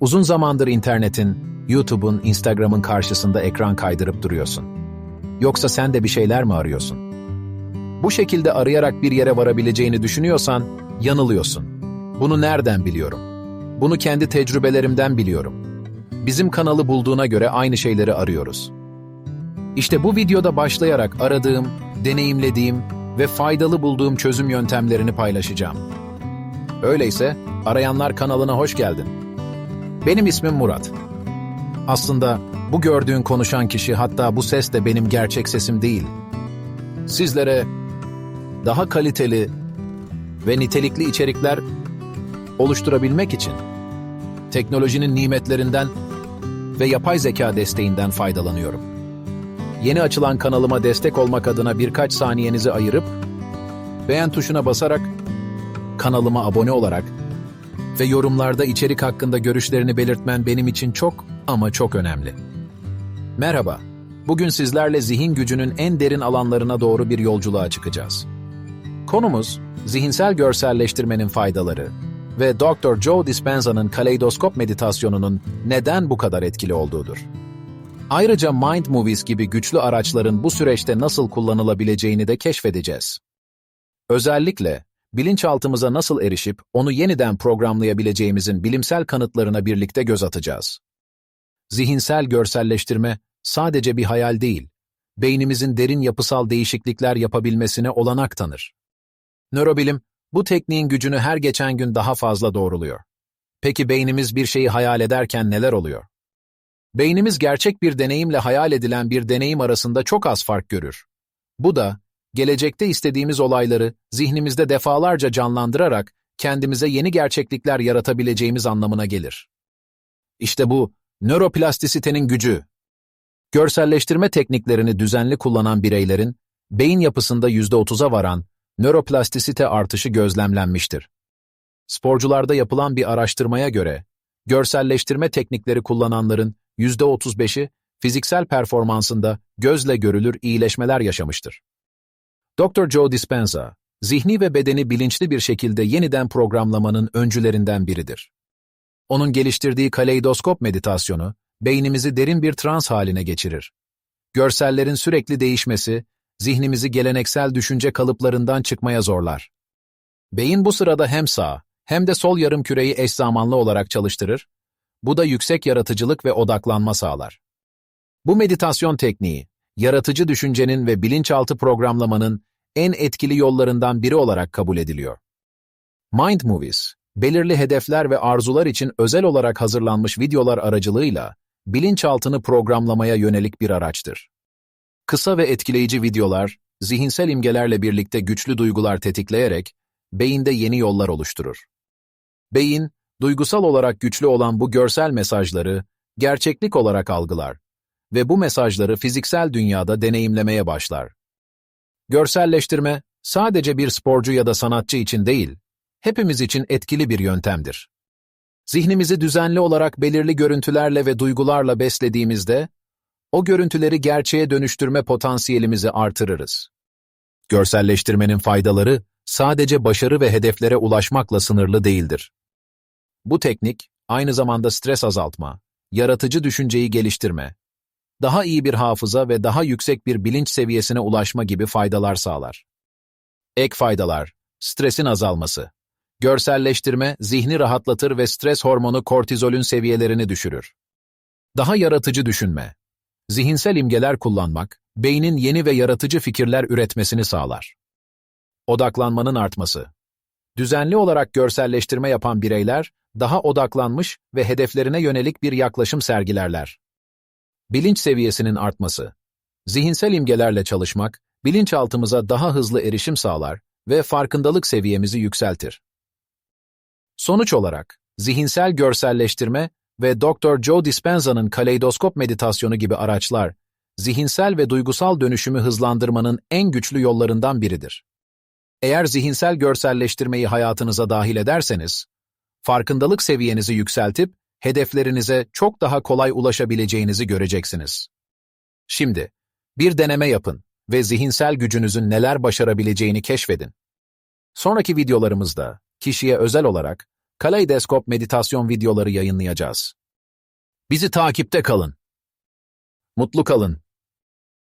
Uzun zamandır internetin, YouTube'un, Instagram'ın karşısında ekran kaydırıp duruyorsun. Yoksa sen de bir şeyler mi arıyorsun? Bu şekilde arayarak bir yere varabileceğini düşünüyorsan yanılıyorsun. Bunu nereden biliyorum? Bunu kendi tecrübelerimden biliyorum. Bizim kanalı bulduğuna göre aynı şeyleri arıyoruz. İşte bu videoda başlayarak aradığım, deneyimlediğim ve faydalı bulduğum çözüm yöntemlerini paylaşacağım. Öyleyse Arayanlar kanalına hoş geldin. Benim ismim Murat. Aslında bu gördüğün konuşan kişi hatta bu ses de benim gerçek sesim değil. Sizlere daha kaliteli ve nitelikli içerikler oluşturabilmek için teknolojinin nimetlerinden ve yapay zeka desteğinden faydalanıyorum. Yeni açılan kanalıma destek olmak adına birkaç saniyenizi ayırıp beğen tuşuna basarak kanalıma abone olarak ve yorumlarda içerik hakkında görüşlerini belirtmen benim için çok ama çok önemli. Merhaba, bugün sizlerle zihin gücünün en derin alanlarına doğru bir yolculuğa çıkacağız. Konumuz, zihinsel görselleştirmenin faydaları ve Dr. Joe Dispenza'nın kaleidoskop meditasyonunun neden bu kadar etkili olduğudur. Ayrıca Mind Movies gibi güçlü araçların bu süreçte nasıl kullanılabileceğini de keşfedeceğiz. Özellikle bilinçaltımıza nasıl erişip onu yeniden programlayabileceğimizin bilimsel kanıtlarına birlikte göz atacağız. Zihinsel görselleştirme sadece bir hayal değil, beynimizin derin yapısal değişiklikler yapabilmesine olanak tanır. Nörobilim, bu tekniğin gücünü her geçen gün daha fazla doğruluyor. Peki beynimiz bir şeyi hayal ederken neler oluyor? Beynimiz gerçek bir deneyimle hayal edilen bir deneyim arasında çok az fark görür. Bu da, gelecekte istediğimiz olayları zihnimizde defalarca canlandırarak kendimize yeni gerçeklikler yaratabileceğimiz anlamına gelir. İşte bu, nöroplastisitenin gücü. Görselleştirme tekniklerini düzenli kullanan bireylerin, beyin yapısında %30'a varan nöroplastisite artışı gözlemlenmiştir. Sporcularda yapılan bir araştırmaya göre, görselleştirme teknikleri kullananların %35'i fiziksel performansında gözle görülür iyileşmeler yaşamıştır. Dr. Joe Dispenza, zihni ve bedeni bilinçli bir şekilde yeniden programlamanın öncülerinden biridir. Onun geliştirdiği kaleidoskop meditasyonu, beynimizi derin bir trans haline geçirir. Görsellerin sürekli değişmesi, zihnimizi geleneksel düşünce kalıplarından çıkmaya zorlar. Beyin bu sırada hem sağ hem de sol yarım küreyi eş zamanlı olarak çalıştırır, bu da yüksek yaratıcılık ve odaklanma sağlar. Bu meditasyon tekniği, yaratıcı düşüncenin ve bilinçaltı programlamanın en etkili yollarından biri olarak kabul ediliyor. Mind Movies, belirli hedefler ve arzular için özel olarak hazırlanmış videolar aracılığıyla bilinçaltını programlamaya yönelik bir araçtır. Kısa ve etkileyici videolar, zihinsel imgelerle birlikte güçlü duygular tetikleyerek beyinde yeni yollar oluşturur. Beyin, duygusal olarak güçlü olan bu görsel mesajları gerçeklik olarak algılar ve bu mesajları fiziksel dünyada deneyimlemeye başlar. Görselleştirme, sadece bir sporcu ya da sanatçı için değil, hepimiz için etkili bir yöntemdir. Zihnimizi düzenli olarak belirli görüntülerle ve duygularla beslediğimizde, o görüntüleri gerçeğe dönüştürme potansiyelimizi artırırız. Görselleştirmenin faydaları, sadece başarı ve hedeflere ulaşmakla sınırlı değildir. Bu teknik, aynı zamanda stres azaltma, yaratıcı düşünceyi geliştirme, daha iyi bir hafıza ve daha yüksek bir bilinç seviyesine ulaşma gibi faydalar sağlar. Ek faydalar, stresin azalması. Görselleştirme, zihni rahatlatır ve stres hormonu kortizolün seviyelerini düşürür. Daha yaratıcı düşünme. Zihinsel imgeler kullanmak, beynin yeni ve yaratıcı fikirler üretmesini sağlar. Odaklanmanın artması. Düzenli olarak görselleştirme yapan bireyler, daha odaklanmış ve hedeflerine yönelik bir yaklaşım sergilerler. Bilinç seviyesinin artması. Zihinsel imgelerle çalışmak, bilinçaltımıza daha hızlı erişim sağlar ve farkındalık seviyemizi yükseltir. Sonuç olarak, zihinsel görselleştirme ve Dr. Joe Dispenza'nın kaleidoskop meditasyonu gibi araçlar, zihinsel ve duygusal dönüşümü hızlandırmanın en güçlü yollarından biridir. Eğer zihinsel görselleştirmeyi hayatınıza dahil ederseniz, farkındalık seviyenizi yükseltip hedeflerinize çok daha kolay ulaşabileceğinizi göreceksiniz. Şimdi, bir deneme yapın ve zihinsel gücünüzün neler başarabileceğini keşfedin. Sonraki videolarımızda, kişiye özel olarak Kaleidoskop meditasyon videoları yayınlayacağız. Bizi takipte kalın. Mutlu kalın.